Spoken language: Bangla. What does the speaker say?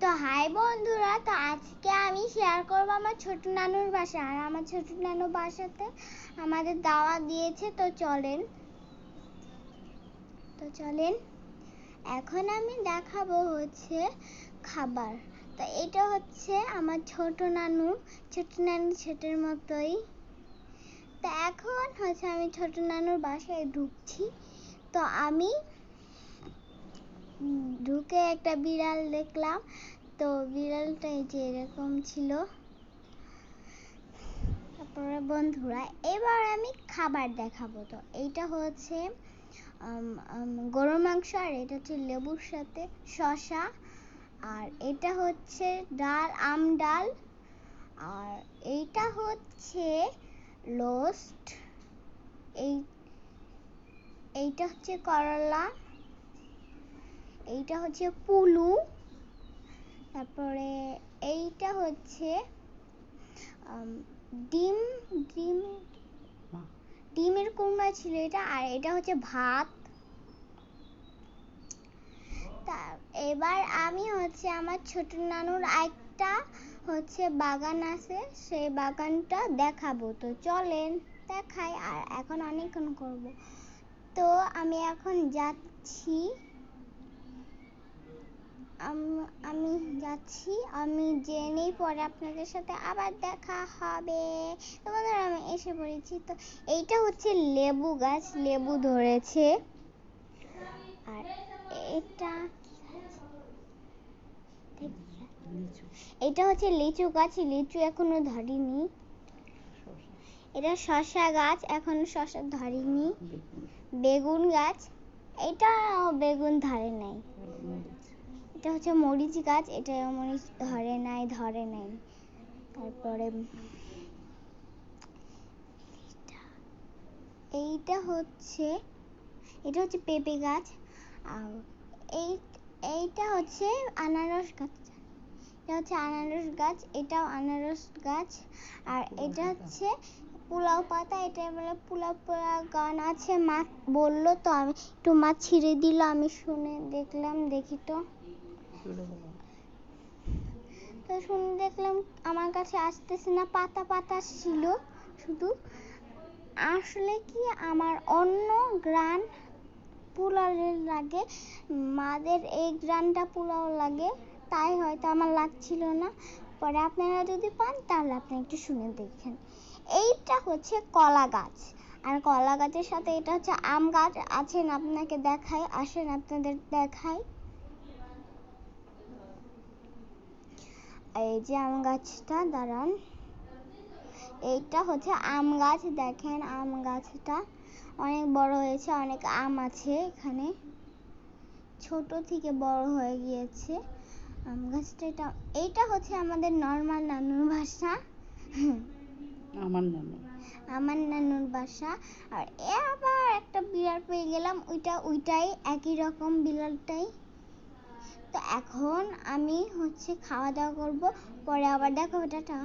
তো হাই বন্ধুরা, তো আজকে আমি শেয়ার করব আমার ছোট নানুর বাসা। আর আমার ছোট নানু বাসাতে আমাদের দাওয়া দিয়েছে, তো চলেন। তো চলেন। এখন আমি দেখাবো হচ্ছে খাবার। তো এটা হচ্ছে আমার ছোট নানু। ছোট নানু ছোটের মতোই। তো এখন হচ্ছে আমি ছোট নানুর বাসায় ঢুকছি। তো আমি ঢুকে একটা বিড়াল দেখলাম। তো বিড়ালটা এই যে এরকম ছিল। তারপরে বন্ধুরা, এবার আমি খাবার দেখাবো তো। এইটা হচ্ছে গরুর মাংস আর এটা হচ্ছে লেবুর সাথে শশা আর এটা হচ্ছে ডাল, আম ডাল। আর এইটা হচ্ছে লোস্ট এই, এইটা হচ্ছে করলা। এইটা হচ্ছে পুলু। তারপরে এইটা হচ্ছে ডিম ডিম ডিমের কুমড়া ছিল এটা আর এটা হচ্ছে ভাত। এবার আমি হচ্ছে আমার ছোট নানুর একটা হচ্ছে বাগান আছে সেই বাগানটা দেখাবো। তো চলেন দেখাই আর এখন অনেকক্ষণ করব। তো আমি এখন যাচ্ছি। আমি যাচ্ছি। আমি জেনেই পরে আপনাদের সাথে আবার দেখা হবে। তো বন্ধুরা, আমি এসে পড়েছি। তো এইটা হচ্ছে লেবু গাছ, লেবু ধরেছে। আর এটা এটা হচ্ছে লিচু গাছ। লিচু এখনও ধরেনি। এটা শশা গাছ, এখনও শশা ধরেনি। বেগুন গাছ। এটা বেগুন ধরে নাই। এটা হচ্ছে মরিচ গাছ এটা মরিচ ধরে নাই ধরে নাই। তারপরে এইটা হচ্ছে এটা হচ্ছে পেঁপে গাছ আর এই এইটা হচ্ছে আনারস গাছ। এটা হচ্ছে আনারস গাছ এটাও আনারস গাছ আর এটা হচ্ছে পোলাও পাতা এটা বলে পোলাও পোলাও গান আছে মা বলল তো আমি একটু মা ছিঁড়ে দিল আমি শুনে দেখলাম দেখি তো। তো শুনে দেখলাম আমার কাছে আসতেছে না, পাতা পাতা ছিল শুধু। আসলে কি আমার অন্য গ্রান পোলাওয়ের লাগে, মাদের এই গ্রানটা পোলাও লাগে, তাই হয়তো আমার লাগছিল না। পরে আপনারা যদি পান, তাহলে আপনি একটু শুনে দেখেন। এইটা হচ্ছে কলা গাছ। আর কলা গাছের সাথে এটা হচ্ছে আম গাছ। আছেন, আপনাকে দেখাই, আসেন, আপনাদের দেখাই। এই যে আম গাছটা দাঁড়ান। এইটা হচ্ছে আম গাছ দেখেন আম গাছটা। অনেক বড় হয়েছে অনেক আম আছে এখানে। ছোট থেকে বড় হয়ে গিয়েছে আম গাছটা। এটা এইটা হচ্ছে আমাদের নর্মাল নানুর বাসা। আমার নানু। আমার নানুর বাসা। আর এ আবার একটা বিড়াল পেয়ে গেলাম ওইটা ওইটাই একই রকম বিড়ালটাই। তো এখন আমি হচ্ছে খাওয়া দাওয়া করব পরে আবার দেখাবো টাটা।